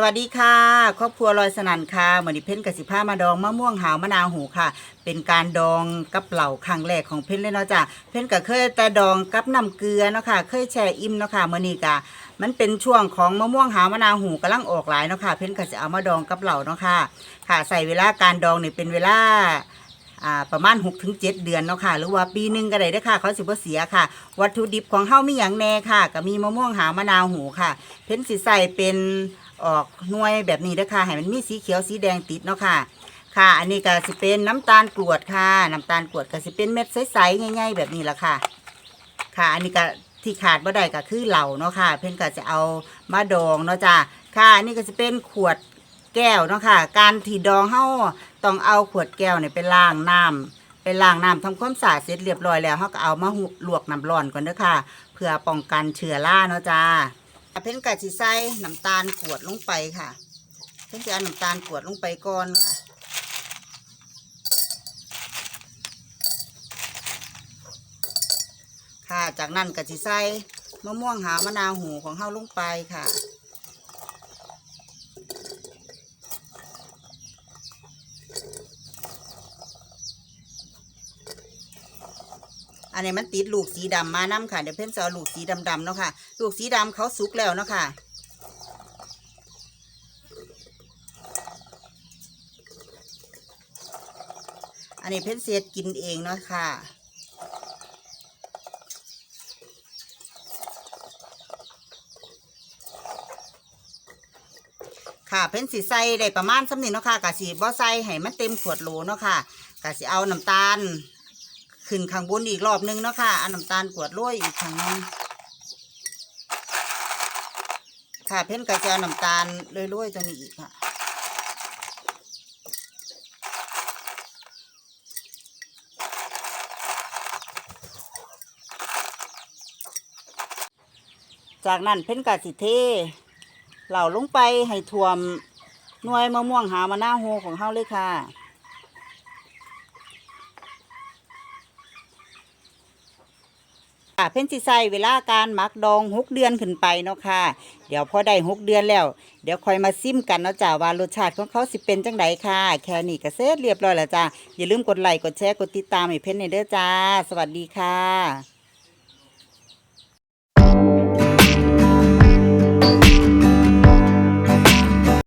สวัสดีค่ะ ครอบครัวลอยสนันค่ะมือนดิเพ้นกับสิผ้ามาดองมะม่วงหาวมะนาวหูค่ะ เป็นการดองกับเหล่าครั้งแรกของเพ้นเลยเนาะจ้ะเพ้นก็เคยแต่ดองกับน้ำเกลือเนาะค่ะ เคยแช่อิ่มเนาะค่ะมื่อนี้กะมันเป็นช่วงของมะม่วงหาวมะนาวหูกำลังออกหลายเนาะค่ะ เพ้นก็จะเอามาดองกับเหล่าเนาะค่ะ ค่ะใส่เวลาการดองเนี่ยเป็นเวลา อ่าประมาณ6-7ถึง7เดือนเนาะค่ะ หรือว่าปีหนึงก็ได้เด้อค่ะ เขาสิบ่เสียค่ะ วัตถุดิบของเฮามีหยังแน่ค่ะ ก็มีมะม่วงหาวมะนาวหูค่ะ เพ้นสิใส่เป็นออกหน่วยแบบนี้เด้อค่ะ ให้มันมีสีเขียวสีแดงติดเนาะค่ะ ค่ะ อันนี้ก็สิเป็นน้ำตาลกรวดค่ะ น้ำตาลกรวดก็สิเป็นเม็ดใสๆง่ายๆแบบนี้ละค่ะ ค่ะ อันนี้ก็ที่ขาดบ่ได้ก็คือเหล่าเนาะค่ะ เพิ่นก็จะเอามาดองเนาะจ้ะค่ะอันนี้ก็จะเป็นขวด แก้วเนาะค่ะ การที่ดองเฮาต้องเอาขวดแก้วเนี่ยไปล้างน้ำไปล้างน้ำทำความสะอาดเสร็จเรียบร้อยแล้วเฮาก็เอามาหุลวกน้ำร้อนก่อนเด้อค่ะ เพื่อป้องกันเชื้อราเนาะจ้าเพิ่นก็สิใส่น้ำตาลกวดลงไปค่ะเพิ่นจะเอาน้ำตาลกวดลงไปก่อนค่ะค่ะ จากนั้นก็สิใส่มะม่วงหาวมะนาวหูของเฮาลงไปค่ะ อันนี้มันติดลูกสีดำมาน้ำค่ะเดี๋ยวเพิ่มจะเอาลูกสีดำๆเนาะค่ะ ลูกสีดำเขาสุกแล้วเนาะค่ะอันนี้เพิ่นเสียดกินเองเนาะค่ะค่ะเพิ่นสิใส่ได้ประมาณสำนี้เนาะค่ะกะสิบ่ใส่ให้มันเต็มขวดโหลเนาะค่ะกะสิเอาน้ำตาล ขึ้นข้างบนอีกรอบนึงเนาะค่ะอาน้ำตาลกวดโรยอีกครั้งหนึงค่ะเพิ่นก็จะเอาน้ำตาลโรยๆตรงนี้อีกค่ะจากนั้นเพิ่นกะสิเทเหล่าลงไปให้ท่วมหน่วยมะม่วงหามะนาวโฮของเฮาเลยค่ะ ค่ะเพิ่นสิใส่เวลาการหมักดองหกเดือนขึ้นไปเนาะค่ะ เดี๋ยวพอได้หกเดือนแล้ว เดี๋ยวคอยมาซิมกันเนาะจ้าว่ารสชาติของเขาสิเป็นจังไดค่ะ แค่นี้ก็เสร็จเรียบร้อยแล้วจ้าอย่าลืมกดไลค์กดแชร์กดติดตามให้เพิ่นในเด้อจ้า สวัสดีค่ะ